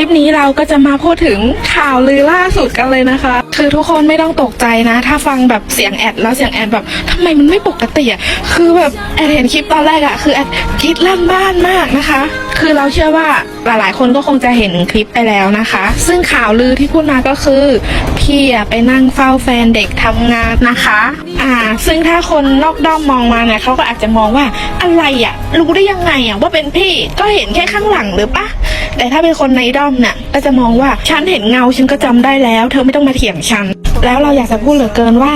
ลิปนี้เราก็จะมาพูดถึงข่าวลือล่าสุดกันเลยนะคะ คือทุกคนไม่ต้องตกใจนะ ถ้าฟังแบบเสียงแอดแล้วเสียงแอดแบบทำไมมันไม่ปกติอะคือแบบแอดเห็นคลิปตอนแรกอะคือแอดคิดลั่นบ้านมากนะคะ คือเราเชื่อว่าหลายๆ คนก็คงจะเห็นคลิปไปแล้วนะคะ ซึ่งข่าวลือที่พูดมาก็คือพี่ไปนั่งเฝ้าแฟนเด็กทำงานนะคะ่า ซึ่งถ้าคนนอกด้อมมองมาเนี่ยเขาก็อาจจะมองว่าอะไรอะ รู้ได้ยังไงอะว่าเป็นพี่ก็เห็นแค่ข้างหลังหรือปะแต่ถ้าเป็นคนในด้อมเนี่ยก็จะมองว่าฉันเห็นเงาฉันก็จำได้แล้ว เธอไม่ต้องมาเถียงฉันแล้วเราอยากจะพูดเหลือเกินว่า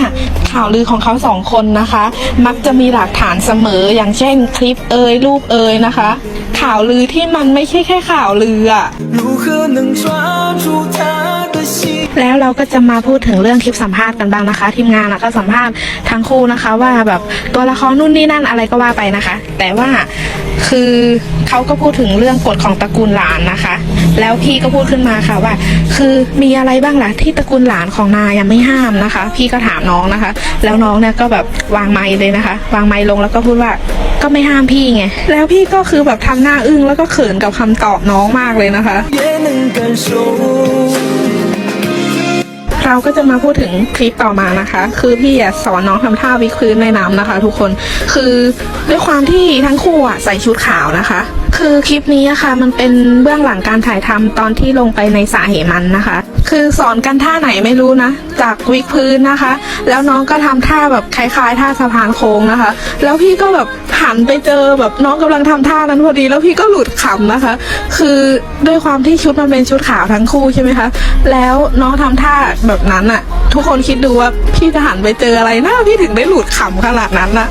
ข่าวลือของเขาสองคนนะคะ มักจะมีหลักฐานเสมออย่างเช่นคลิปเอ่ยรูปเอ่ยนะคะ ข่าวลือที่มันไม่ใช่แค่ข่าวลืออะ แล้วเราก็จะมาพูดถึงเรื่องคลิปสัมภาษณ์กันบ้างนะคะ ทีมงานก็สัมภาษณ์ทั้งคู่นะคะ ว่าแบบตัวละครนู่นนี่นั่นอะไรก็ว่าไปนะคะ แต่ว่าคือเขาก็พูดถึงเรื่องกฎของตระกูลหลานนะคะ แล้วพี่ก็พูดขึ้นมาค่ะว่า คือมีอะไรบ้างล่ะที่ตระกูลหลานของนายไม่ห้ามนะคะ พี่ก็ถามน้องนะคะ แล้วน้องเนี่ยก็แบบวางไม้เลยนะคะ วางไม้ลงแล้วก็พูดว่าก็ไม่ห้ามพี่ไงแล้วพี่ก็คือแบบทำหน้าอึ้งแล้วก็เขินกับคำตอบน้องมากเลยนะคะ เราก็จะมาพูดถึงคลิปต่อมานะคะ คือพี่อะสอนน้องทำท่าวิคืนในน้ำนะคะ ทุกคนคือด้วยความที่ทั้งคู่อะใส่ชุดขาวนะคะ คือคลิปนี้อะค่ะมันเป็นเบื้องหลังการถ่ายทำตอนที่ลงไปในสระเหมันนะคะ คือสอนกันท่าไหนไม่รู้นะ จากวิดพื้นนะคะ แล้วน้องก็ทำท่าแบบคล้ายๆ ท่าสะพานโค้งนะคะ แล้วพี่ก็แบบหันไปเจอแบบน้องกำลังทำท่านั้นพอดี แล้วพี่ก็หลุดขำนะคะ คือด้วยความที่ชุดมันเป็นชุดขาวทั้งคู่ใช่ไหมคะ แล้วน้องทำท่าแบบนั้นอะทุกคนคิดดูว่าพี่จะหันไปเจออะไรนะพี่ถึงได้หลุดขำขนาดนั้นอะ